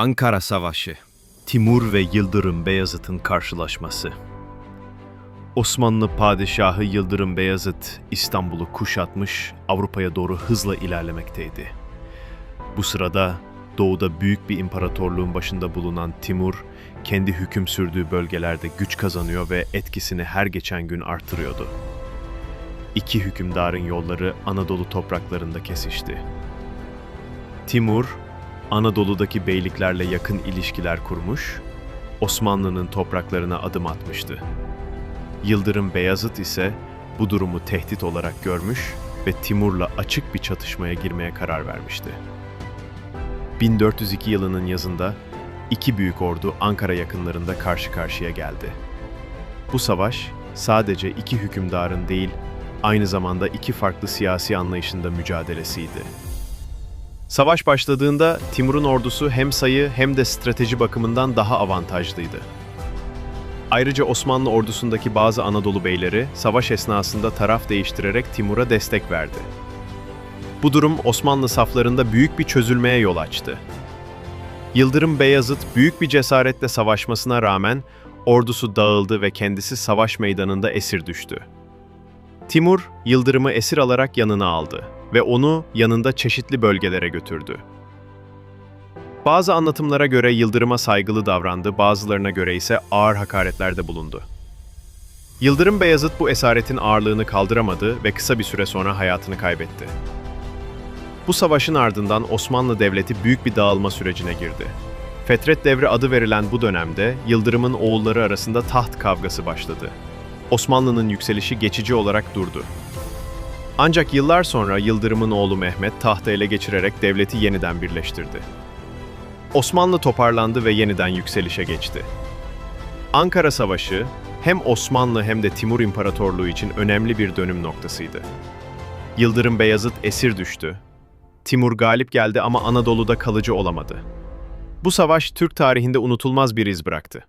Ankara Savaşı Timur ve Yıldırım Beyazıt'ın karşılaşması Osmanlı Padişahı Yıldırım Beyazıt İstanbul'u kuşatmış, Avrupa'ya doğru hızla ilerlemekteydi. Bu sırada doğuda büyük bir imparatorluğun başında bulunan Timur, kendi hüküm sürdüğü bölgelerde güç kazanıyor ve etkisini her geçen gün artırıyordu. İki hükümdarın yolları Anadolu topraklarında kesişti. Timur, Anadolu'daki beyliklerle yakın ilişkiler kurmuş, Osmanlı'nın topraklarına adım atmıştı. Yıldırım Beyazıt ise bu durumu tehdit olarak görmüş ve Timur'la açık bir çatışmaya girmeye karar vermişti. 1402 yılının yazında iki büyük ordu Ankara yakınlarında karşı karşıya geldi. Bu savaş sadece iki hükümdarın değil, aynı zamanda iki farklı siyasi anlayışında mücadelesiydi. Savaş başladığında Timur'un ordusu hem sayı hem de strateji bakımından daha avantajlıydı. Ayrıca Osmanlı ordusundaki bazı Anadolu beyleri savaş esnasında taraf değiştirerek Timur'a destek verdi. Bu durum Osmanlı saflarında büyük bir çözülmeye yol açtı. Yıldırım Beyazıt büyük bir cesaretle savaşmasına rağmen ordusu dağıldı ve kendisi savaş meydanında esir düştü. Timur, Yıldırım'ı esir alarak yanına aldı ve onu yanında çeşitli bölgelere götürdü. Bazı anlatımlara göre Yıldırım'a saygılı davrandı, bazılarına göre ise ağır hakaretlerde bulundu. Yıldırım Beyazıt bu esaretin ağırlığını kaldıramadı ve kısa bir süre sonra hayatını kaybetti. Bu savaşın ardından Osmanlı Devleti büyük bir dağılma sürecine girdi. Fetret Devri adı verilen bu dönemde Yıldırım'ın oğulları arasında taht kavgası başladı. Osmanlı'nın yükselişi geçici olarak durdu. Ancak yıllar sonra Yıldırım'ın oğlu Mehmet tahtı ele geçirerek devleti yeniden birleştirdi. Osmanlı toparlandı ve yeniden yükselişe geçti. Ankara Savaşı hem Osmanlı hem de Timur İmparatorluğu için önemli bir dönüm noktasıydı. Yıldırım Beyazıt esir düştü. Timur galip geldi ama Anadolu'da kalıcı olamadı. Bu savaş Türk tarihinde unutulmaz bir iz bıraktı.